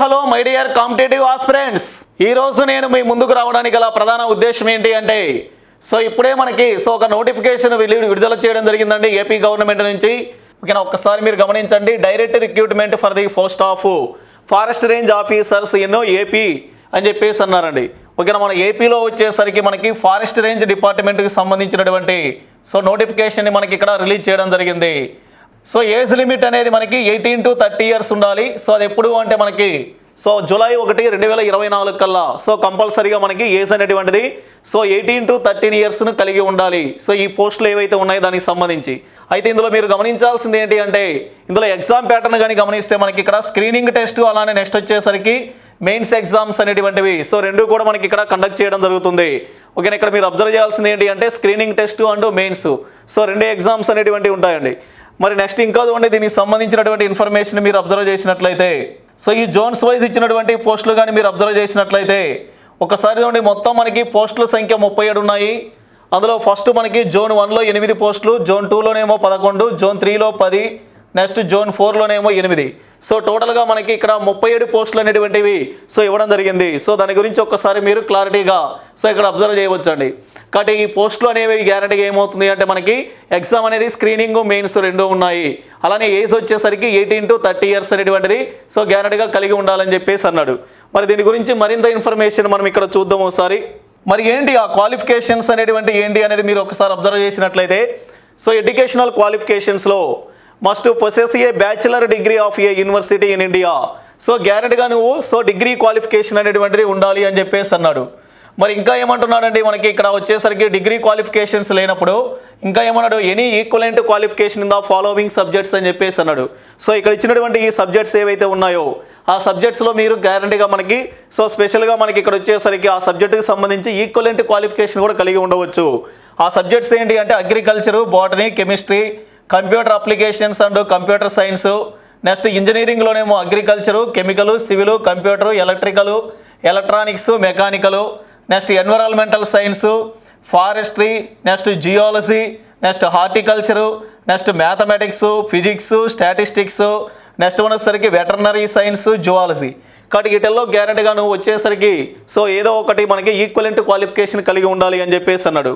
Hello my dear competitive aspirants. ఈ రోజు నేను మీ ముందుకు రావడానికి గల ప్రధాన ఉద్దేశం ఏంటి అంటే సో ఇప్పుడే మనకి సో ఒక నోటిఫికేషన్ విడుదల చేయడం జరిగిందండి ఏపీ గవర్నమెంట్ నుంచి. ఓకేనా ఒక్కసారి మీరు గమనించండి direct recruitment for the post of forest range officers ఎన్నో ఏపీ అని చెప్పేసి అన్నారండి. ఓకేనా మన ఏపీలో వచ్చేసరికి మనకి ఫారెస్ట్ రేంజ్ డిపార్ట్మెంట్కి సంబంధించినటువంటి సో నోటిఫికేషన్ని మనకి ఇక్కడ రిలీజ్ చేయడం జరిగింది. సో ఏజ్ లిమిట్ అనేది మనకి ఎయిటీన్ టు థర్టీ ఇయర్స్ ఉండాలి. సో అది ఎప్పుడు అంటే మనకి సో జూలై ఒకటి రెండు వేల ఇరవై నాలుగు కల్లా. సో కంపల్సరీగా మనకి ఏజ్ అనేటువంటిది సో ఎయిటీన్ టు థర్టీన్ ఇయర్స్ను కలిగి ఉండాలి. సో ఈ పోస్టులు ఏవైతే ఉన్నాయో దానికి సంబంధించి. అయితే ఇందులో మీరు గమనించాల్సింది ఏంటి అంటే ఇందులో ఎగ్జామ్ ప్యాటర్న్ కానీ గమనిస్తే మనకి ఇక్కడ స్క్రీనింగ్ టెస్ట్ అలానే నెక్స్ట్ వచ్చేసరికి మెయిన్స్ ఎగ్జామ్స్ అనేటువంటివి. సో రెండు కూడా మనకి ఇక్కడ కండక్ట్ చేయడం జరుగుతుంది. ఓకేనా ఇక్కడ మీరు అబ్జర్వ్ చేయాల్సింది ఏంటి అంటే screening test and mains so రెండు ఎగ్జామ్స్ అనేటువంటివి ఉంటాయండి. మరి నెక్స్ట్ ఇంకా చూడండి దీనికి సంబంధించినటువంటి ఇన్ఫర్మేషన్ మీరు అబ్జర్వ్ చేసినట్లయితే. సో ఈ జోన్స్ వైజ్ ఇచ్చినటువంటి పోస్టులు కానీ మీరు అబ్జర్వ్ చేసినట్లయితే ఒకసారి చూడండి మొత్తం మనకి పోస్టుల సంఖ్య ముప్పై ఏడు ఉన్నాయి. అందులో ఫస్ట్ మనకి జోన్ వన్లో ఎనిమిది పోస్టులు జోన్ టూలోనేమో పదకొండు జోన్ త్రీలో పది నెక్స్ట్ జోన్ ఫోర్లోనేమో ఎనిమిది. సో టోటల్గా మనకి ఇక్కడ ముప్పై ఏడు పోస్టులు అనేటువంటివి సో ఇవ్వడం జరిగింది. సో దాని గురించి ఒక్కసారి మీరు క్లారిటీగా సో ఇక్కడ అబ్జర్వ్ చేయవచ్చండి. కాబట్టి ఈ పోస్టులు అనేవి గ్యారంటీగా ఏమవుతుంది అంటే మనకి ఎగ్జామ్ అనేది స్క్రీనింగ్ మెయిన్స్ రెండు ఉన్నాయి. అలానే ఏజ్ వచ్చేసరికి ఎయిటీన్ టు థర్టీ ఇయర్స్ అనేటువంటిది సో గ్యారంటీగా కలిగి ఉండాలని చెప్పేసి అన్నాడు. మరి దీని గురించి మరింత ఇన్ఫర్మేషన్ మనం ఇక్కడ చూద్దాం ఒకసారి. మరి ఏంటి ఆ క్వాలిఫికేషన్స్ అనేటువంటి ఏంటి అనేది మీరు ఒకసారి అబ్జర్వ్ చేసినట్లయితే so educational క్వాలిఫికేషన్స్లో must possess a bachelor degree of a university in India so గ్యారెంటీగా నువ్వు సో డిగ్రీ క్వాలిఫికేషన్ అనేటువంటిది ఉండాలి అని చెప్పేసి అన్నాడు. మరి ఇంకా ఏమంటున్నాడండి మనకి ఇక్కడ వచ్చేసరికి డిగ్రీ క్వాలిఫికేషన్స్ లేనప్పుడు ఇంకా ఏమన్నాడు? Any equivalent qualification in the following subjects అని చెప్పేసి అన్నాడు. సో ఇక్కడ ఇచ్చినటువంటి ఈ సబ్జెక్ట్స్ ఏవైతే ఉన్నాయో ఆ సబ్జెక్ట్స్లో మీరు గ్యారంటీగా మనకి సో స్పెషల్గా మనకి ఇక్కడ వచ్చేసరికి ఆ సబ్జెక్టుకి సంబంధించి ఈక్వలెంట్ క్వాలిఫికేషన్ కూడా కలిగి ఉండవచ్చు. ఆ సబ్జెక్ట్స్ ఏంటి అంటే agriculture botany chemistry computer applications and computer science. Next ఇంజనీరింగ్లోనేమో agriculture chemical civil computer electrical electronics mechanical. Next environmental science forestry next geology next horticulture next mathematics physics statistics. Next వచ్చేసరికి veterinary science zoology. కాబట్టి వీటిల్లో గ్యారెంటీగా నువ్వు వచ్చేసరికి so ఏదో ఒకటి మనకి equivalent qualification కలిగి ఉండాలి అని చెప్పేసి అన్నాడు.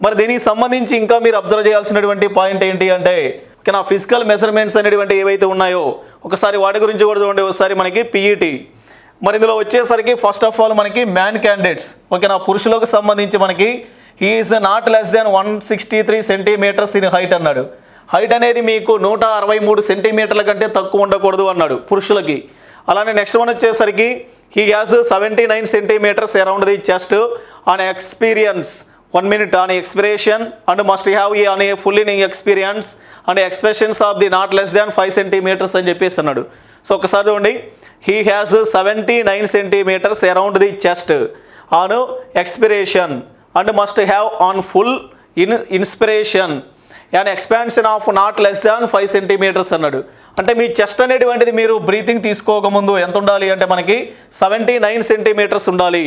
మరి దీనికి సంబంధించి ఇంకా మీరు అబ్జర్వ్ చేయాల్సినటువంటి పాయింట్ ఏంటి అంటే ఇక నా ఫిజికల్ మెజర్మెంట్స్ అనేటువంటి ఏవైతే ఉన్నాయో ఒకసారి వాటి గురించి కూడా చూడండి ఒకసారి మనకి పీఈటీ మరి ఇందులో వచ్చేసరికి ఫస్ట్ ఆఫ్ ఆల్ మనకి మ్యాన్ క్యాండిడేట్స్ ఓకే నా పురుషులకు సంబంధించి మనకి he is not less than one sixty three centimetres in height అన్నాడు. హైట్ అనేది మీకు నూట అరవై మూడు సెంటీమీటర్ల కంటే తక్కువ ఉండకూడదు అన్నాడు పురుషులకి. అలానే నెక్స్ట్ వన్ వచ్చేసరికి he has seventy nine centimetres around the chest on experience one minute on expiration and must have a on full in experience and expressions of the not less than five centimetres అని చెప్పేసి అన్నాడు so ఒకసారి చూడండి. He has seventy nine centimetres around the chest on expiration and must have on full in inspiration and expansion of not less than five centimetres అన్నాడు అంటే మీ chest అనేటువంటిది మీరు బ్రీతింగ్ తీసుకోకముందు ఎంత ఉండాలి అంటే మనకి సెవెంటీ నైన్ సెంటీమీటర్స్ ఉండాలి.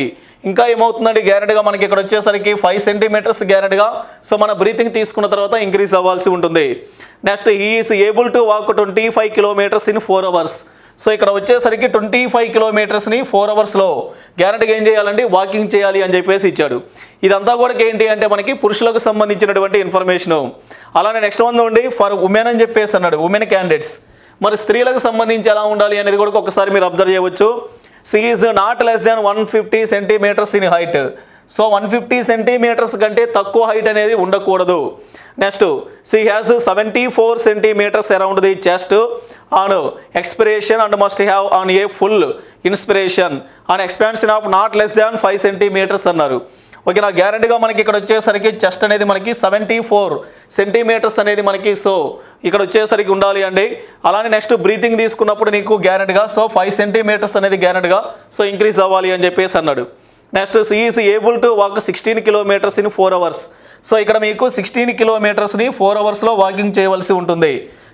ఇంకా ఏమవుతుందండి? గ్యారెంటీగా మనకి ఇక్కడ వచ్చేసరికి ఫైవ్ సెంటీమీటర్స్ గ్యారెంటీగా సో మన బ్రీతింగ్ తీసుకున్న తర్వాత ఇంక్రీజ్ అవ్వాల్సి ఉంటుంది. Next he is able to walk twenty five kilometres in four hours so ఇక్కడ వచ్చేసరికి ట్వంటీ ఫైవ్ కిలోమీటర్స్ని ఫోర్ అవర్స్లో గ్యారెంటీగా ఏం చేయాలండి? వాకింగ్ చేయాలి అని చెప్పేసి ఇచ్చాడు. ఇదంతా కూడా ఏంటి అంటే మనకి పురుషులకు సంబంధించినటువంటి ఇన్ఫర్మేషను అలానే నెక్స్ట్ వన్ ఉండి ఫర్ ఉమెన్ అని చెప్పేసి అన్నాడు. ఉమెన్ క్యాండిడేట్స్ మరి స్త్రీలకు సంబంధించి ఎలా ఉండాలి అనేది కూడా ఒకసారి మీరు అబ్జర్వ్ చేయవచ్చు. She not less than one fifty centimetres in height so one fifty centimetres కంటే తక్కువ హైట్ అనేది ఉండకూడదు. Next she has seventy four centimetres around the chest on expiration and must have on a full inspiration on expansion of not less than five centimetres అన్నారు. ఓకేనా గ్యారంటీగా మనకి ఇక్కడ వచ్చేసరికి చెస్ట్ అనేది మనకి సెవెంటీ ఫోర్ సెంటీమీటర్స్ అనేది మనకి సో ఇక్కడ వచ్చేసరికి ఉండాలి అండి. అలానే నెక్స్ట్ బ్రీతింగ్ తీసుకున్నప్పుడు నీకు గ్యారెంటీగా సో ఫైవ్ సెంటీమీటర్స్ అనేది గ్యారెంటీగా సో ఇంక్రీజ్ అవ్వాలి అని చెప్పేసి అన్నాడు. Next she is able to walk sixteen kilometres in four hours so ఇక్కడ మీకు సిక్స్టీన్ కిలోమీటర్స్ని ఫోర్ అవర్స్లో వాకింగ్ చేయవలసి ఉంటుంది.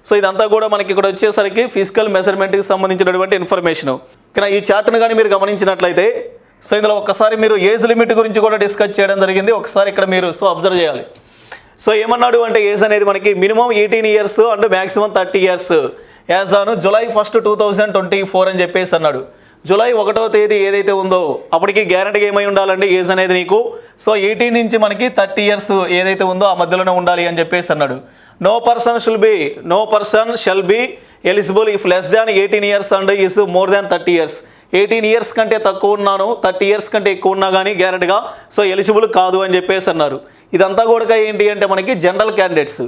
సో ఇదంతా కూడా మనకి ఇక్కడ వచ్చేసరికి ఫిజికల్ మెజర్మెంట్కి సంబంధించినటువంటి ఇన్ఫర్మేషన్ ఇక్కడ ఈ చార్ట్ను కానీ మీరు గమనించినట్లయితే సో ఇందులో ఒక్కసారి మీరు ఏజ్ లిమిట్ గురించి కూడా డిస్కస్ చేయడం జరిగింది. ఒకసారి ఇక్కడ మీరు సో అబ్జర్వ్ చేయాలి. సో ఏమన్నాడు అంటే ఏజ్ అనేది మనకి minimum eighteen years and maximum thirty years. As on July first two thousand twenty four అని చెప్పేసి అన్నాడు. జూలై ఒకటో తేదీ ఏదైతే ఉందో అప్పటికి గ్యారంటీ ఏమై ఉండాలండి ఏజ్ అనేది నీకు? సో ఎయిటీన్ నుంచి మనకి థర్టీ ఇయర్స్ ఏదైతే ఉందో ఆ మధ్యలోనే ఉండాలి అని చెప్పేసి అన్నాడు. No person shall be no person shall be eligible if less than eighteen years and is more than thirty years eighteen years కంటే తక్కువ ఉన్నాను థర్టీ ఇయర్స్ కంటే ఎక్కువ ఉన్నా కానీ గ్యారెంటీగా సో ఎలిజిబుల్ కాదు అని చెప్పేసి అన్నారు. ఇదంతా కూడా ఏంటి అంటే మనకి జనరల్ క్యాండిడేట్స్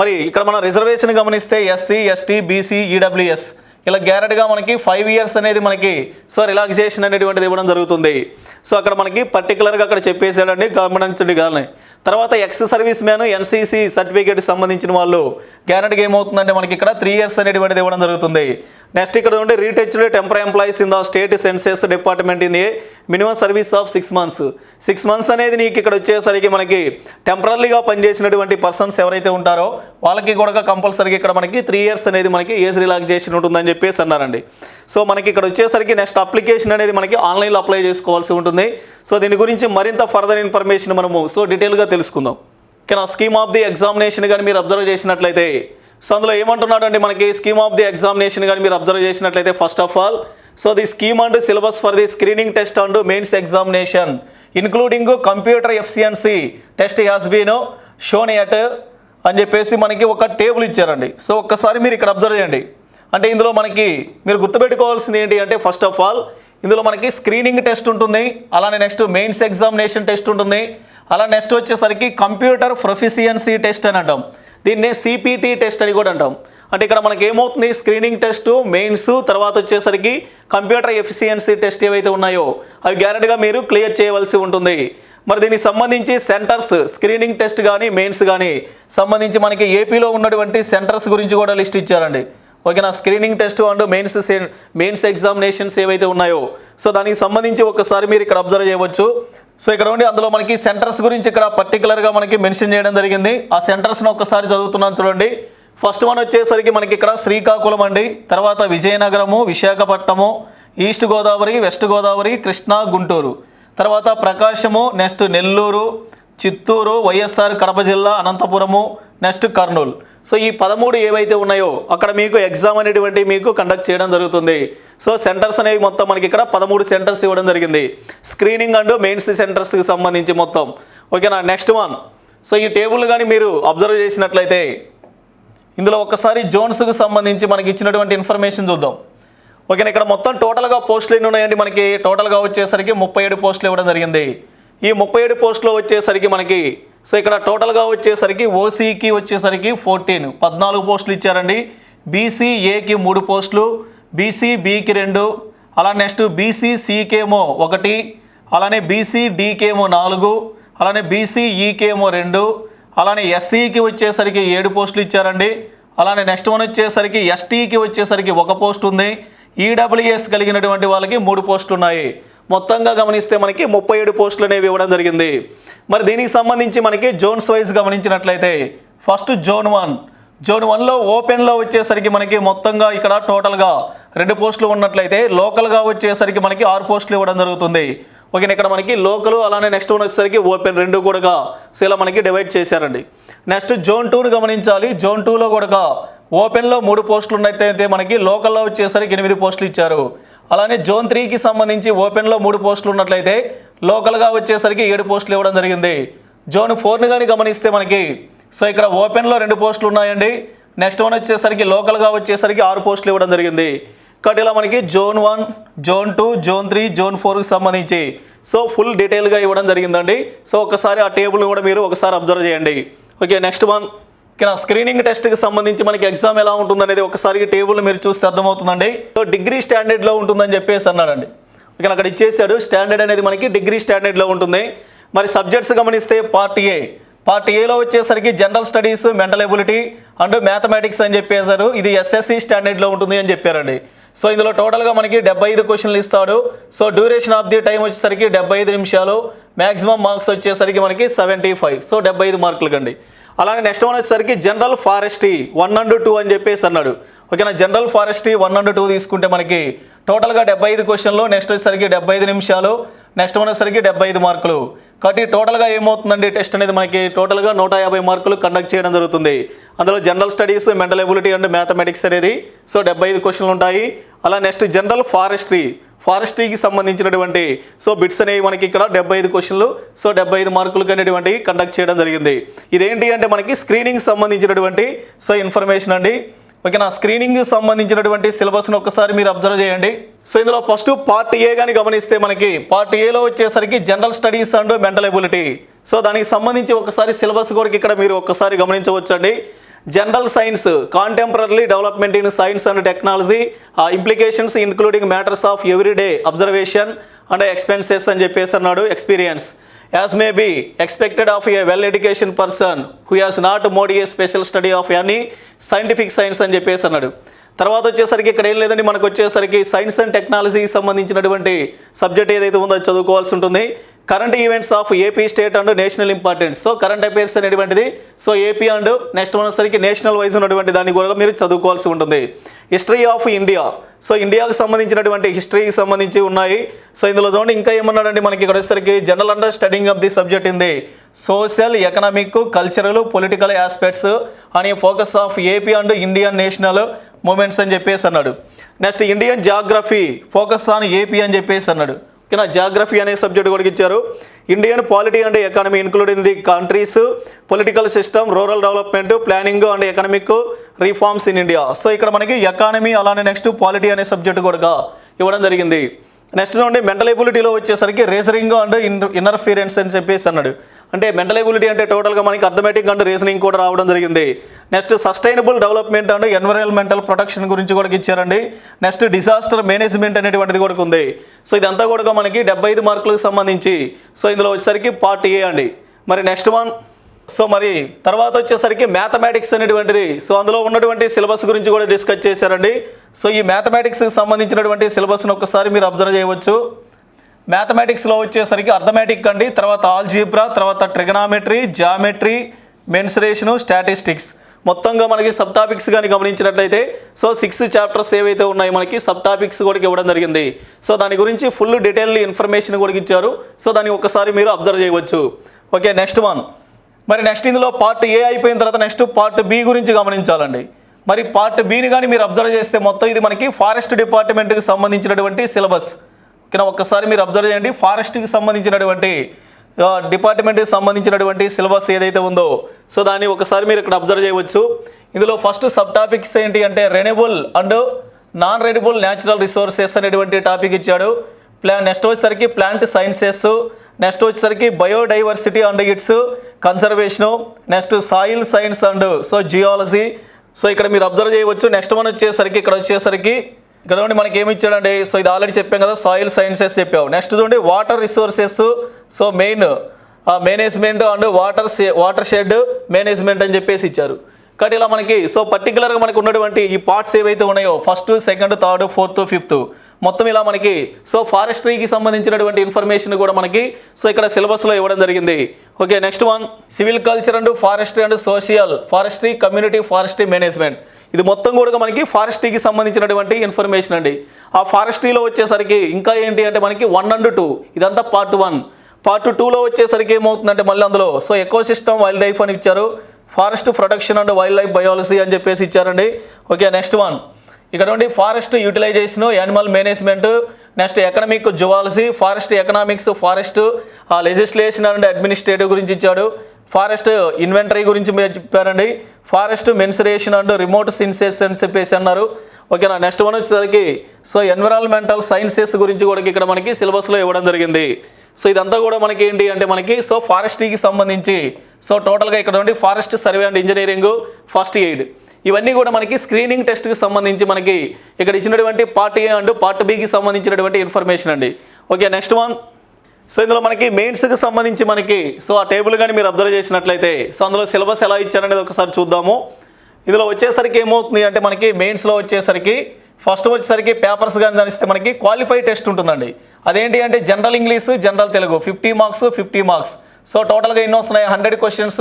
మరి ఇక్కడ మనం రిజర్వేషన్ గమనిస్తే ఎస్సీ ఎస్టీ బీసీ ఈడబ్ల్యూఎస్ ఇలా గ్యారెంటీగా మనకి ఫైవ్ ఇయర్స్ అనేది మనకి సో రిలాక్సేషన్ అనేటువంటిది ఇవ్వడం జరుగుతుంది. సో అక్కడ మనకి పర్టికులర్గా అక్కడ చెప్పేసాడండి గమనించండి కానీ తర్వాత ex service man NCC certificate సంబంధించిన వాళ్ళు గ్యారెంటీగా ఏమవుతుందంటే మనకి ఇక్కడ త్రీ ఇయర్స్ అనేటువంటిది ఇవ్వడం జరుగుతుంది. నెక్స్ట్ ఇక్కడ ఉంటే retrenched temporary employees in the state census department in a minimum service of six months. Six months అనేది నీకు ఇక్కడ వచ్చేసరికి మనకి టెంపరీగా పనిచేసినటువంటి పర్సన్స్ ఎవరైతే ఉంటారో వాళ్ళకి కూడా కంపల్సరీగా ఇక్కడ మనకి త్రీ ఇయర్స్ అనేది మనకి ఏజ్ రిలాక్సేషన్ ఉంటుందని చెప్పేసి అన్నారండి. సో మనకి ఇక్కడ వచ్చేసరికి నెక్స్ట్ అప్లికేషన్ అనేది మనకి ఆన్లైన్లో అప్లై చేసుకోవాల్సి ఉంటుంది. సో దీని గురించి మరింత ఫర్దర్ ఇన్ఫర్మేషన్ మనము సో డీటెయిల్గా తెలుసుకుందాం. కానీ ఆ స్కీమ్ ఆఫ్ ది ఎగ్జామినేషన్ కానీ మీరు అబ్జర్వ్ చేసినట్లయితే సో అందులో ఏమంటున్నాడు అంటే మనకి స్కీమ్ ఆఫ్ ది ఎగ్జామినేషన్ కానీ మీరు అబ్జర్వ్ చేసినట్లయితే first of all so the scheme and syllabus for the screening test and mains examination including computer proficiency test has been shown at అని చెప్పేసి మనకి ఒక టేబుల్ ఇచ్చారండి. సో ఒక్కసారి మీరు ఇక్కడ అబ్జర్వ్ చేయండి. అంటే ఇందులో మనకి మీరు గుర్తుపెట్టుకోవాల్సింది ఏంటి అంటే ఫస్ట్ ఆఫ్ ఆల్ ఇందులో మనకి స్క్రీనింగ్ టెస్ట్ ఉంటుంది అలానే నెక్స్ట్ మెయిన్స్ ఎగ్జామినేషన్ టెస్ట్ ఉంటుంది అలా నెక్స్ట్ వచ్చేసరికి కంప్యూటర్ ప్రొఫిషియన్సీ టెస్ట్ అని అంటాం. దీన్నే సిపిటి టెస్ట్ అని కూడా అంటాం. అంటే ఇక్కడ మనకి ఏమవుతుంది స్క్రీనింగ్ టెస్ట్ మెయిన్స్ తర్వాత వచ్చేసరికి కంప్యూటర్ ఎఫిషియన్సీ టెస్ట్ ఏవైతే ఉన్నాయో అవి గ్యారెంటీగా మీరు క్లియర్ చేయవలసి ఉంటుంది. మరి దీనికి సంబంధించి సెంటర్స్ స్క్రీనింగ్ టెస్ట్ కానీ మెయిన్స్ కానీ సంబంధించి మనకి ఏపీలో ఉన్నటువంటి సెంటర్స్ గురించి కూడా లిస్ట్ ఇచ్చారండి. ఓకేనా screening test and mains mains examinations ఏవైతే ఉన్నాయో సో దానికి సంబంధించి ఒకసారి మీరు ఇక్కడ అబ్జర్వ్ చేయవచ్చు. సో ఇక్కడ ఉండి అందులో మనకి సెంటర్స్ గురించి ఇక్కడ పర్టికులర్గా మనకి మెన్షన్ చేయడం జరిగింది. ఆ సెంటర్స్ని ఒకసారి చదువుతున్నాను చూడండి. ఫస్ట్ వన్ వచ్చేసరికి మనకి ఇక్కడ శ్రీకాకుళం అండి. తర్వాత విజయనగరము విశాఖపట్నము ఈస్ట్ గోదావరి వెస్ట్ గోదావరి కృష్ణా గుంటూరు తర్వాత ప్రకాశము నెక్స్ట్ నెల్లూరు చిత్తూరు వైఎస్ఆర్ కడప జిల్లా అనంతపురము నెక్స్ట్ కర్నూలు. సో ఈ పదమూడు ఏవైతే ఉన్నాయో అక్కడ మీకు ఎగ్జామ్ అనేటువంటి మీకు కండక్ట్ చేయడం జరుగుతుంది. సో సెంటర్స్ అనేవి మొత్తం మనకి ఇక్కడ పదమూడు సెంటర్స్ ఇవ్వడం జరిగింది. స్క్రీనింగ్ అండ్ మెయిన్స్ సెంటర్స్కి సంబంధించి మొత్తం. ఓకేనా? Next one. సో ఈ టేబుల్ కానీ మీరు అబ్జర్వ్ చేసినట్లయితే ఇందులో ఒక్కసారి జోన్స్కి సంబంధించి మనకి ఇచ్చినటువంటి ఇన్ఫర్మేషన్ చూద్దాం. ఓకేనా? ఇక్కడ మొత్తం టోటల్గా పోస్టులు ఎన్ని ఉన్నాయండి? మనకి టోటల్గా వచ్చేసరికి ముప్పై ఏడు పోస్టులు ఇవ్వడం జరిగింది. ఈ ముప్పై ఏడు పోస్టులు వచ్చేసరికి మనకి సో ఇక్కడ టోటల్గా వచ్చేసరికి ఓసీకి వచ్చేసరికి ఫోర్టీన్ పద్నాలుగు పోస్టులు ఇచ్చారండి. బీసీఏకి మూడు పోస్టులు బీసీబీకి రెండు అలా నెక్స్ట్ బీసీ సీకేమో ఒకటి అలానే బీసీ డీకేమో నాలుగు అలానే బీసీఈకేమో రెండు అలానే ఎస్సీకి వచ్చేసరికి ఏడు పోస్టులు ఇచ్చారండి. అలానే నెక్స్ట్ వన్ వచ్చేసరికి ఎస్టీకి వచ్చేసరికి ఒక పోస్ట్ ఉంది. ఈడబ్ల్యూఎస్ కలిగినటువంటి వాళ్ళకి మూడు పోస్టులు ఉన్నాయి. మొత్తంగా గమనిస్తే మనకి ముప్పై ఏడు పోస్టులు అనేవి ఇవ్వడం జరిగింది. మరి దీనికి సంబంధించి మనకి జోన్స్ వైజ్ గమనించినట్లయితే ఫస్ట్ జోన్ వన్. జోన్ వన్లో ఓపెన్లో వచ్చేసరికి మనకి మొత్తంగా ఇక్కడ టోటల్గా రెండు పోస్టులు ఉన్నట్లయితే లోకల్గా వచ్చేసరికి మనకి ఆరు పోస్టులు ఇవ్వడం జరుగుతుంది. ఓకే ఇక్కడ మనకి లోకల్ అలానే నెక్స్ట్ వన్ వచ్చేసరికి ఓపెన్ రెండు కూడా సో ఇలా మనకి డివైడ్ చేశారండి. నెక్స్ట్ జోన్ టూను గమనించాలి. జోన్ టూలో కూడా ఓపెన్లో మూడు పోస్టులు ఉన్నట్టయితే మనకి లోకల్లో వచ్చేసరికి ఎనిమిది పోస్టులు ఇచ్చారు. అలానే జోన్ త్రీకి సంబంధించి ఓపెన్లో మూడు పోస్టులు ఉన్నట్లయితే లోకల్గా వచ్చేసరికి ఏడు పోస్టులు ఇవ్వడం జరిగింది. జోన్ ఫోర్ని కానీ గమనిస్తే మనకి సో ఇక్కడ ఓపెన్లో రెండు పోస్టులు ఉన్నాయండి. నెక్స్ట్ వన్ వచ్చేసరికి లోకల్గా వచ్చేసరికి ఆరు పోస్టులు ఇవ్వడం జరిగింది. కాబట్టి ఇలా మనకి zone one zone two zone three zone ఫోర్కి సంబంధించి సో ఫుల్ డీటెయిల్గా ఇవ్వడం జరిగిందండి. సో ఒకసారి ఆ టేబుల్ కూడా మీరు ఒకసారి అబ్జర్వ్ చేయండి. Okay next one. ఇక్కడ స్క్రీనింగ్ టెస్ట్కి సంబంధించి మనకి ఎగ్జామ్ ఎలా ఉంటుందనేది ఒకసారి టేబుల్ మీరు చూస్తే అర్థమవుతుందండి. సో డిగ్రీ స్టాండర్డ్లో ఉంటుందని చెప్పేసి అన్నాడండి. ఇక్కడ అక్కడ ఇచ్చేసాడు. స్టాండర్డ్ అనేది మనకి డిగ్రీ స్టాండర్డ్లో ఉంటుంది. మరి సబ్జెక్ట్స్ గమనిస్తే పార్ట్ ఏ పార్ట్ ఏలో వచ్చేసరికి general studies mental ability and mathematics అని చెప్పేశారు. ఇది ఎస్ఎస్సి స్టాండర్డ్లో ఉంటుంది అని చెప్పారండి. సో ఇందులో టోటల్గా మనకి డెబ్బై ఐదు క్వశ్చన్లు ఇస్తాడు. So duration of the time వచ్చేసరికి డెబ్బై ఐదు నిమిషాలు. మ్యాక్సిమం మార్క్స్ వచ్చేసరికి మనకి సెవెంటీ ఫైవ్ సో డెబ్బై ఐదు మార్కులు కండి అలాగే నెక్స్ట్ వన్ వచ్చేసరికి general forestry one and two అని చెప్పేసి అన్నాడు. ఓకేనా? General forestry one and two తీసుకుంటే మనకి టోటల్గా డెబ్బై ఐదు క్వశ్చన్లు నెక్స్ట్ వచ్చేసరికి డెబ్బై ఐదు నిమిషాలు నెక్స్ట్ వన్ వచ్చేసరికి డెబ్బై ఐదు మార్కులు. కాబట్టి టోటల్గా ఏమవుతుందండి? టెస్ట్ అనేది మనకి టోటల్గా నూట యాభై మార్కులు కండక్ట్ చేయడం జరుగుతుంది. అందులో general studies mental ability and mathematics అనేది. సో డెబ్బై ఐదు క్వశ్చన్లు ఉంటాయి. అలా నెక్స్ట్ జనరల్ ఫారెస్ట్రీ ఫారెస్ట్రీకి సంబంధించినటువంటి సో బిట్స్ అనేవి మనకి ఇక్కడ డెబ్బై ఐదు క్వశ్చన్లు సో డెబ్బై ఐదు మార్కులు అనేటువంటి కండక్ట్ చేయడం జరిగింది. ఇదేంటి అంటే మనకి స్క్రీనింగ్ సంబంధించినటువంటి సో ఇన్ఫర్మేషన్ అండి. ఓకే నా స్క్రీనింగ్ సంబంధించినటువంటి సిలబస్ను ఒకసారి మీరు అబ్జర్వ్ చేయండి. సో ఇందులో ఫస్ట్ పార్ట్ ఏ కానీ గమనిస్తే మనకి పార్ట్ ఏలో వచ్చేసరికి general studies and mental ability so దానికి సంబంధించి ఒకసారి సిలబస్ కూడా ఇక్కడ మీరు ఒకసారి గమనించవచ్చండి. General science contemporary development in science and technology implications including matters of everyday observation and expenses అని చెప్పేసి అన్నాడు experience as may be expected of a well education person who has not made a special study of any scientific science అని చెప్పేసి అన్నాడు. తర్వాత వచ్చేసరికి ఇక్కడ ఏం లేదండి మనకు వచ్చేసరికి సైన్స్ అండ్ టెక్నాలజీకి సంబంధించినటువంటి సబ్జెక్ట్ ఏదైతే ఉందో చదువుకోవాల్సి ఉంటుంది. Current events of AP state and national important so current affairs అనేటువంటిది. సో ఏపీ అండ్ నెక్స్ట్ వచ్చేసరికి నేషనల్ వైజ్ ఉన్నటువంటి దాన్ని కూడా మీరు చదువుకోవాల్సి ఉంటుంది. హిస్టరీ ఆఫ్ ఇండియా సో ఇండియాకు సంబంధించినటువంటి హిస్టరీకి సంబంధించి ఉన్నాయి. సో ఇందులో చూడండి ఇంకా ఏమన్నాడండి మనకి ఇక్కడ వచ్చేసరికి general understanding of the subject in the social economic cultural political aspects అని focus of AP and Indian national movements అని చెప్పేసి అన్నాడు. Next Indian geography focus on AP అని చెప్పేసి అన్నాడు. ఓకేనా జాగ్రఫీ అనే సబ్జెక్ట్ కూడా ఇచ్చారు. Indian polity and economy including the countries political system rural development planning and economic reforms in India so ఇక్కడ మనకి ఎకానమీ అలానే నెక్స్ట్ పాలిటీ అనే సబ్జెక్ట్ కూడా ఇవ్వడం జరిగింది. నెక్స్ట్ నుండి మెంటల్ ఎబిలిటీలో వచ్చేసరికి రేసరింగ్ అండ్ ఇన్నర్ఫీరెన్స్ అని చెప్పేసి అన్నాడు. అంటే మెంటల్ ఎబిలిటీ అంటే టోటల్గా మనకి అథమెటిక్ అండ్ రీజనింగ్ కూడా రావడం జరిగింది. Next sustainable development and environmental protection గురించి కూడా ఇచ్చారండి నెక్స్ట్ డిజాస్టర్ మేనేజ్మెంట్ అనేటువంటిది కూడా ఉంది. సో ఇదంతా కూడా మనకి డెబ్బై ఐదు మార్కులకు సంబంధించి. సో ఇందులో వచ్చేసరికి పార్ట్ ఏ అండి. మరి నెక్స్ట్ వన్ సో మరి తర్వాత వచ్చేసరికి మ్యాథమెటిక్స్ అనేటువంటిది. సో అందులో ఉన్నటువంటి సిలబస్ గురించి కూడా డిస్కస్ చేశారండి. సో ఈ మ్యాథమెటిక్స్కి సంబంధించినటువంటి సిలబస్ను ఒకసారి మీరు అబ్జర్వ్ చేయవచ్చు. మ్యాథమెటిక్స్లో వచ్చేసరికి అర్థమెటిక్ అండి తర్వాత ఆల్జీబ్రా తర్వాత ట్రిగనామెట్రీ జామెట్రీ మెన్సరేషను స్టాటిస్టిక్స్ మొత్తంగా మనకి సబ్ టాపిక్స్ కానీ గమనించినట్లయితే సో సిక్స్ చాప్టర్స్ ఏవైతే ఉన్నాయో మనకి సబ్ టాపిక్స్ కూడా ఇవ్వడం జరిగింది. సో దాని గురించి ఫుల్ డీటెయిల్ ఇన్ఫర్మేషన్ కూడా ఇచ్చారు. సో దాన్ని ఒకసారి మీరు అబ్జర్వ్ చేయవచ్చు. ఓకే నెక్స్ట్ వన్ మరి నెక్స్ట్ ఇందులో పార్ట్ ఏ అయిపోయిన తర్వాత నెక్స్ట్ పార్ట్ బి గురించి గమనించాలండి. మరి పార్ట్ బిని కానీ మీరు అబ్జర్వ్ చేస్తే మొత్తం ఇది మనకి ఫారెస్ట్ డిపార్ట్మెంట్కి సంబంధించినటువంటి సిలబస్ ఇక్కడ ఒక్కసారి మీరు అబ్జర్వ్ చేయండి. ఫారెస్ట్కి సంబంధించినటువంటి డిపార్ట్మెంట్కి సంబంధించినటువంటి సిలబస్ ఏదైతే ఉందో సో దాన్ని ఒకసారి మీరు ఇక్కడ అబ్జర్వ్ చేయవచ్చు. ఇందులో ఫస్ట్ సబ్ టాపిక్స్ ఏంటి అంటే renewable and non renewable natural resources అనేటువంటి టాపిక్ ఇచ్చాడు. ప్లా నెక్స్ట్ వచ్చేసరికి ప్లాంట్ సైన్సెస్ నెక్స్ట్ వచ్చేసరికి biodiversity and its conservation next soil science and so geology so ఇక్కడ మీరు అబ్జర్వ్ చేయవచ్చు. నెక్స్ట్ వన్ వచ్చేసరికి ఇక్కడ వచ్చేసరికి ఇక్కడ నుండి మనకి ఏమి ఇచ్చాడండి సో ఇది ఆల్రెడీ చెప్పాం కదా సాయిల్ సైన్సెస్ చెప్పావు. నెక్స్ట్ చూడండి water resources so main management and water watershed management అని చెప్పేసి ఇచ్చారు. కాబట్టి ఇలా మనకి సో పర్టికులర్గా మనకు ఉన్నటువంటి ఈ పార్ట్స్ ఏవైతే ఉన్నాయో first second third fourth fifth మొత్తం ఇలా మనకి సో ఫారెస్ట్రీకి సంబంధించినటువంటి ఇన్ఫర్మేషన్ కూడా మనకి సో ఇక్కడ సిలబస్లో ఇవ్వడం జరిగింది. Okay next one silviculture and forestry and social forestry community forestry management ఇది మొత్తం కూడా మనకి ఫారెస్ట్రీకి సంబంధించినటువంటి ఇన్ఫర్మేషన్ అండి. ఆ ఫారెస్ట్రీలో వచ్చేసరికి ఇంకా ఏంటి అంటే మనకి వన్ అండ్ టూ ఇదంతా పార్ట్ వన్ పార్ట్ టూలో వచ్చేసరికి ఏమవుతుందంటే మళ్ళీ అందులో so eco system wild life అని ఇచ్చారు. Forest protection and wildlife biology అని చెప్పేసి ఇచ్చారండి. ఓకే నెక్స్ట్ వన్ ఇక్కడ నుండి forest utilization animal management next economic zoology forest economics forest legislation and administrative గురించి ఇచ్చాడు. ఫారెస్ట్ ఇన్వెంటరీ గురించి మీరు చెప్పారండి. Forest mensuration and remote sensing అని చెప్పేసి అన్నారు. ఓకేనా నెక్స్ట్ వన్ వచ్చేసరికి సో ఎన్విరాన్మెంటల్ సైన్సెస్ గురించి కూడా ఇక్కడ మనకి సిలబస్లో ఇవ్వడం జరిగింది. సో ఇదంతా కూడా మనకి ఏంటి అంటే మనకి సో ఫారెస్ట్రీకి సంబంధించి సో టోటల్గా ఇక్కడ నుండి forest survey and engineering first aid ఇవన్నీ కూడా మనకి స్క్రీనింగ్ టెస్ట్కి సంబంధించి మనకి ఇక్కడ ఇచ్చినటువంటి పార్ట్ ఏ అండ్ పార్ట్ బికి సంబంధించినటువంటి ఇన్ఫర్మేషన్ అండి. ఓకే నెక్స్ట్ వన్ సో ఇందులో మనకి మెయిన్స్కి సంబంధించి మనకి సో ఆ టేబుల్ కానీ మీరు అబ్జర్వ్ చేసినట్లయితే సో అందులో సిలబస్ ఎలా ఇచ్చారనేది ఒకసారి చూద్దాము. ఇందులో వచ్చేసరికి ఏమవుతుంది అంటే మనకి మెయిన్స్లో వచ్చేసరికి ఫస్ట్ వచ్చేసరికి పేపర్స్ కానీ దానిస్తే మనకి క్వాలిఫై టెస్ట్ ఉంటుందండి. అదేంటి అంటే general English general Telugu fifty marks fifty marks so టోటల్గా ఎన్ని వస్తున్నాయి? హండ్రెడ్ క్వశ్చన్స్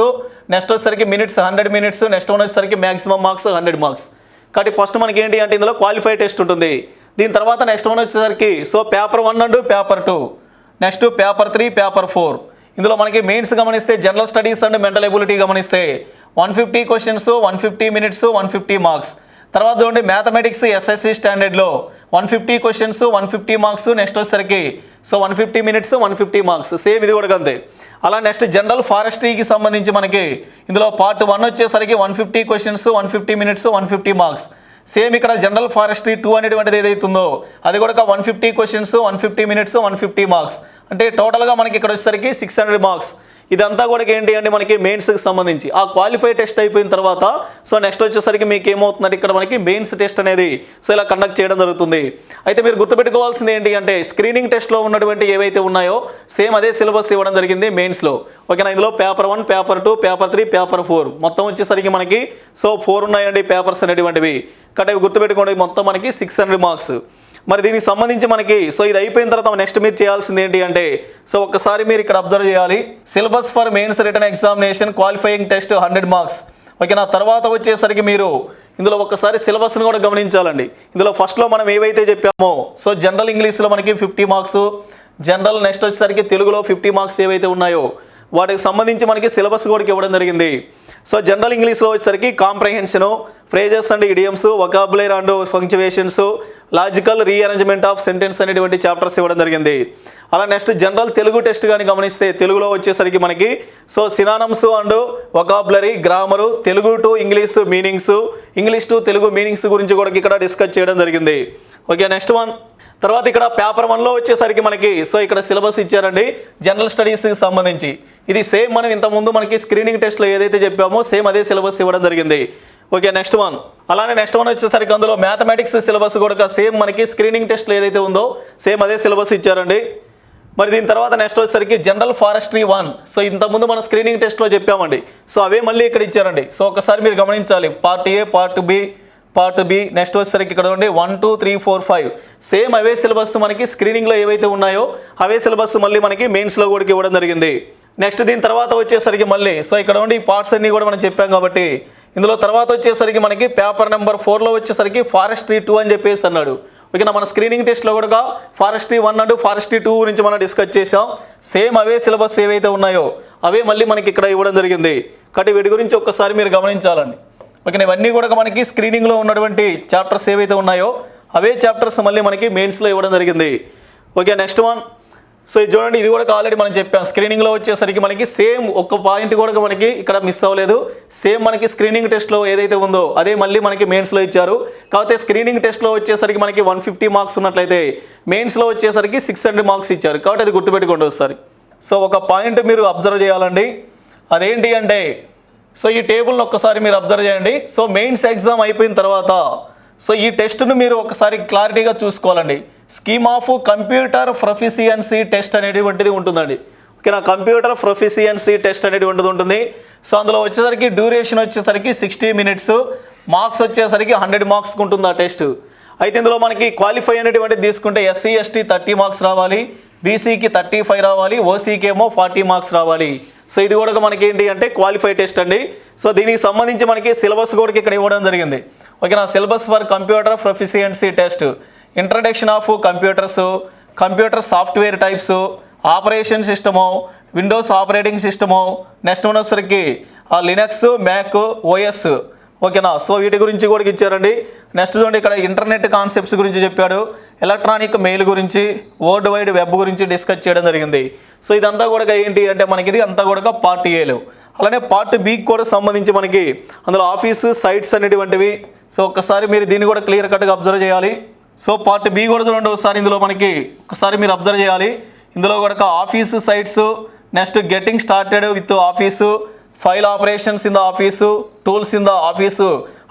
నెక్స్ట్ వచ్చేసరికి minutes hundred minutes next one వచ్చేసరికి మ్యాక్సిమం మార్క్స్ హండ్రెడ్ మార్క్స్ కాబట్టి ఫస్ట్ మనకి ఏంటి అంటే ఇందులో క్వాలిఫై టెస్ట్ ఉంటుంది. దీని తర్వాత నెక్స్ట్ వన్ వచ్చేసరికి so paper one and paper two next paper three paper four ఇందులో మనకి మెయిన్స్ గమనిస్తే general studies and mental ability గమనిస్తే one fifty questions one fifty minutes one fifty marks తర్వాత చూడండి mathematics SSC స్టాండర్డ్లో one fifty questions one fifty marks next వచ్చేసరికి so one fifty minutes one fifty marks same ఇది కూడా అంతే అలా next general ఫారెస్ట్రీకి సంబంధించి మనకి ఇందులో పార్ట్ వన్ వచ్చేసరికి one fifty questions one fifty minutes one fifty marks same ఇక్కడ జనరల్ ఫారెస్ట్రీ టూ అనేటువంటిది ఏదైతుందో అది కూడా one fifty questions one fifty minutes one fifty marks అంటే టోటల్గా మనకి ఇక్కడ వచ్చేసరికి సిక్స్ హండ్రెడ్ మార్క్స్ ఇదంతా కూడా ఏంటి అంటే మనకి మెయిన్స్కి సంబంధించి. ఆ క్వాలిఫై టెస్ట్ అయిపోయిన తర్వాత సో నెక్స్ట్ వచ్చేసరికి మీకు ఏమవుతుందంటే ఇక్కడ మనకి మెయిన్స్ టెస్ట్ అనేది సో ఇలా కండక్ట్ చేయడం జరుగుతుంది. అయితే మీరు గుర్తుపెట్టుకోవాల్సింది ఏంటి అంటే స్క్రీనింగ్ టెస్ట్లో ఉన్నటువంటి ఏవైతే ఉన్నాయో సేమ్ అదే సిలబస్ ఇవ్వడం జరిగింది మెయిన్స్లో ఓకేనా? ఇందులో paper one paper two paper three paper four మొత్తం వచ్చేసరికి మనకి సో ఫోర్ ఉన్నాయండి పేపర్స్ అనేటువంటివి. కాబట్టి గుర్తుపెట్టుకోండి మొత్తం మనకి సిక్స్ హండ్రెడ్ మార్క్స్ మరి దీనికి సంబంధించి మనకి సో ఇది అయిపోయిన తర్వాత నెక్స్ట్ మీరు చేయాల్సింది ఏంటి అంటే సో ఒక్కసారి మీరు ఇక్కడ అబ్జర్వ్ చేయాలి. Syllabus for mains written examination qualifying test hundred marks. Okay నా తర్వాత వచ్చేసరికి మీరు ఇందులో ఒక్కసారి సిలబస్ని కూడా గమనించాలండి. ఇందులో ఫస్ట్లో మనం ఏవైతే చెప్పామో సో జనరల్ ఇంగ్లీష్లో మనకి ఫిఫ్టీ మార్క్స్ జనరల్ నెక్స్ట్ వచ్చేసరికి తెలుగులో ఫిఫ్టీ మార్క్స్ ఏవైతే ఉన్నాయో వాటికి సంబంధించి మనకి సిలబస్ కూడా ఇవ్వడం జరిగింది. సో జనరల్ ఇంగ్లీష్లో వచ్చేసరికి comprehension phrases and idioms vocabulary and punctuations logical rearrangement of sentence అనేటువంటి చాప్టర్స్ ఇవ్వడం జరిగింది. అలా నెక్స్ట్ జనరల్ తెలుగు టెస్ట్ కానీ గమనిస్తే తెలుగులో వచ్చేసరికి మనకి so synonyms and vocabulary grammar Telugu to English meanings English to Telugu meanings గురించి కూడా ఇక్కడ డిస్కస్ చేయడం జరిగింది. ఓకే నెక్స్ట్ వన్ తర్వాత ఇక్కడ పేపర్ వన్లో వచ్చేసరికి మనకి సో ఇక్కడ సిలబస్ ఇచ్చారండి. జనరల్ స్టడీస్కి సంబంధించి. ఇది సేమ్ మనం ఇంతకుముందు మనకి స్క్రీనింగ్ టెస్ట్లో ఏదైతే చెప్పామో సేమ్ అదే సిలబస్ ఇవ్వడం జరిగింది. Okay next one. అలానే నెక్స్ట్ వన్ వచ్చేసరికి అందులో మ్యాథమెటిక్స్ సిలబస్ కూడా సేమ్ మనకి స్క్రీనింగ్ టెస్ట్లో ఏదైతే ఉందో సేమ్ అదే సిలబస్ ఇచ్చారండి. మరి దీని తర్వాత నెక్స్ట్ వచ్చేసరికి జనరల్ ఫారెస్ట్రీ వన్. సో ఇంతకుముందు మనం స్క్రీనింగ్ టెస్ట్లో చెప్పామండి. సో అవే మళ్ళీ ఇక్కడ ఇచ్చారండి. సో ఒకసారి మీరు గమనించాలి. Part A part B part B next వచ్చేసరికి ఇక్కడ ఉండి one two three four five same అవే సిలబస్ మనకి స్క్రీనింగ్లో ఏవైతే ఉన్నాయో అవే సిలబస్ మళ్ళీ మనకి మెయిన్స్లో కూడా ఇవ్వడం జరిగింది. నెక్స్ట్ దీని తర్వాత వచ్చేసరికి మళ్ళీ సో ఇక్కడ ఉండి పార్ట్స్ అన్నీ కూడా మనం చెప్పాం కాబట్టి ఇందులో తర్వాత వచ్చేసరికి మనకి పేపర్ నెంబర్ ఫోర్లో వచ్చేసరికి ఫారెస్ట్రీ టూ అని చెప్పేసి అన్నాడు. ఓకేనా మన స్క్రీనింగ్ టెస్ట్లో కూడా forestry one and forestry two గురించి మనం డిస్కస్ చేసాం సేమ్ అవే సిలబస్ ఏవైతే ఉన్నాయో అవే మళ్ళీ మనకి ఇక్కడ ఇవ్వడం జరిగింది. కాబట్టి వీటి గురించి ఒక్కసారి మీరు గమనించాలండి. ఓకే ఇవన్నీ కూడా మనకి స్క్రీనింగ్లో ఉన్నటువంటి చాప్టర్స్ ఏవైతే ఉన్నాయో అవే చాప్టర్స్ మళ్ళీ మనకి మెయిన్స్లో ఇవ్వడం జరిగింది. ఓకే నెక్స్ట్ వన్ సో ఇది చూడండి ఇది కూడా ఆల్రెడీ మనం చెప్పాం. స్క్రీనింగ్లో వచ్చేసరికి మనకి సేమ్ ఒక్క పాయింట్ కూడా మనకి ఇక్కడ మిస్ అవ్వలేదు. సేమ్ మనకి స్క్రీనింగ్ టెస్ట్లో ఏదైతే ఉందో అదే మళ్ళీ మనకి మెయిన్స్లో ఇచ్చారు. కాకపోతే స్క్రీనింగ్ టెస్ట్లో వచ్చేసరికి మనకి వన్ ఫిఫ్టీ మార్క్స్ ఉన్నట్లయితే మెయిన్స్లో వచ్చేసరికి సిక్స్ హండ్రెడ్ మార్క్స్ ఇచ్చారు. కాబట్టి అది గుర్తుపెట్టుకోండి ఒకసారి. సో ఒక పాయింట్ మీరు అబ్జర్వ్ చేయాలండి. అదేంటి అంటే సో ఈ టేబుల్ని ఒక్కసారి మీరు అబ్జర్వ్ చేయండి. సో మెయిన్స్ ఎగ్జామ్ అయిపోయిన తర్వాత సో ఈ టెస్ట్ను మీరు ఒకసారి క్లారిటీగా చూసుకోవాలండి. Scheme of computer proficiency test అనేటువంటిది ఉంటుందండి. ఓకేనా? కంప్యూటర్ ప్రొఫిషియన్సీ టెస్ట్ అనేటువంటిది ఉంటుంది సో అందులో వచ్చేసరికి డ్యూరేషన్ వచ్చేసరికి సిక్స్టీ మినిట్స్ మార్క్స్ వచ్చేసరికి హండ్రెడ్ మార్క్స్కి ఉంటుంది ఆ టెస్ట్. అయితే ఇందులో మనకి క్వాలిఫై అనేటువంటిది తీసుకుంటే ఎస్సీ ఎస్టీ థర్టీ మార్క్స్ రావాలి బీసీకి థర్టీ ఫైవ్ రావాలి ఓసీకి ఏమో ఫార్టీ మార్క్స్ రావాలి. సో ఇది కూడా మనకేంటి అంటే క్వాలిఫై టెస్ట్ అండి. సో దీనికి సంబంధించి మనకి సిలబస్ కూడా ఇక్కడ ఇవ్వడం జరిగింది. ఓకే నా syllabus for computer proficiency test introduction of computers computer software types operation system windows operating system next ఉన్నసరికి Linux Mac OS ఓకేనా? సో వీటి గురించి కూడా ఇచ్చారండి. నెక్స్ట్ చూడండి ఇక్కడ ఇంటర్నెట్ కాన్సెప్ట్స్ గురించి చెప్పాడు. ఎలక్ట్రానిక్ మెయిల్ గురించి వరల్డ్ వైడ్ వెబ్ గురించి డిస్కస్ చేయడం జరిగింది. సో ఇదంతా కూడా ఏంటి అంటే మనకి ఇది అంతా కూడా పార్ట్ ఏలు అలానే పార్ట్ బికి కూడా సంబంధించి మనకి అందులో ఆఫీస్ సైట్స్ అనేటువంటివి. సో ఒక్కసారి మీరు దీన్ని కూడా క్లియర్ కట్గా అబ్జర్వ్ చేయాలి. సో పార్ట్ బి కూడా చూడండి ఒకసారి ఇందులో మనకి ఒకసారి మీరు అబ్జర్వ్ చేయాలి. ఇందులో కూడా office suites next getting started with office file operations in the office tools in the office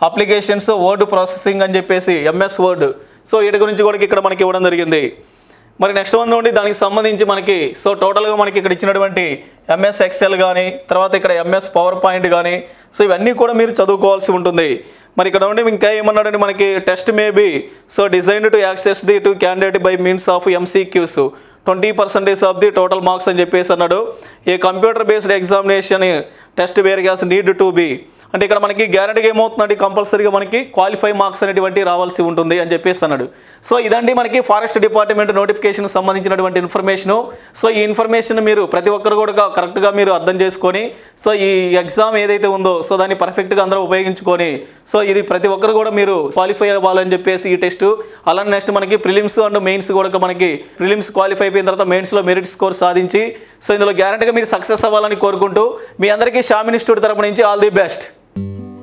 applications word processing అని చెప్పేసి ఎంఎస్ వర్డ్. సో వీటి గురించి కూడా ఇక్కడ మనకి ఇవ్వడం జరిగింది. మరి నెక్స్ట్ వన్ నుండి దానికి సంబంధించి మనకి సో టోటల్గా మనకి ఇక్కడ ఇచ్చినటువంటి ఎంఎస్ ఎక్సెల్ కానీ తర్వాత ఇక్కడ ఎంఎస్ పవర్ పాయింట్ కానీ సో ఇవన్నీ కూడా మీరు చదువుకోవాల్సి ఉంటుంది. మరి ఇక్కడ ఉండి ఇంకా ఏమన్నాడండి మనకి test maybe so design to access the to candidate by means of MCQs. Twenty percentage of the total marks అని చెప్పేసి అన్నాడు. A computer based examination test where gas need to be అంటే ఇక్కడ మనకి గ్యారంటీగా ఏమవుతుందండి? కంపల్సరీగా మనకి క్వాలిఫై మార్క్స్ అనేటువంటి రావాల్సి ఉంటుంది అని చెప్పేసి అన్నాడు. సో ఇదండి మనకి ఫారెస్ట్ డిపార్ట్మెంట్ నోటిఫికేషన్ సంబంధించినటువంటి ఇన్ఫర్మేషన్ సో ఈ ఇన్ఫర్మేషన్ మీరు ప్రతి ఒక్కరు కూడా కరెక్ట్గా మీరు అర్థం చేసుకొని సో ఈ ఎగ్జామ్ ఏదైతే ఉందో సో దాన్ని పర్ఫెక్ట్గా అందరూ ఉపయోగించుకొని సో ఇది ప్రతి ఒక్కరు కూడా మీరు క్వాలిఫై అవ్వాలని చెప్పేసి ఈ టెస్ట్ అలానే నెక్స్ట్ మనకి ప్రిలిమ్స్ అండ్ మెయిన్స్ కూడా మనకి ప్రిలిమ్స్ క్వాలిఫై అయిపోయిన తర్వాత మెయిన్స్లో మెరిట్ స్కోర్ సాధించి సో ఇందులో గ్యారంటీగా మీరు సక్సెస్ అవ్వాలని కోరుకుంటూ మీ అందరికీ షామినిస్టూడ్ ఇన్స్టిట్యూట్ తరపు నుంచి ఆల్ ది బెస్ట్ you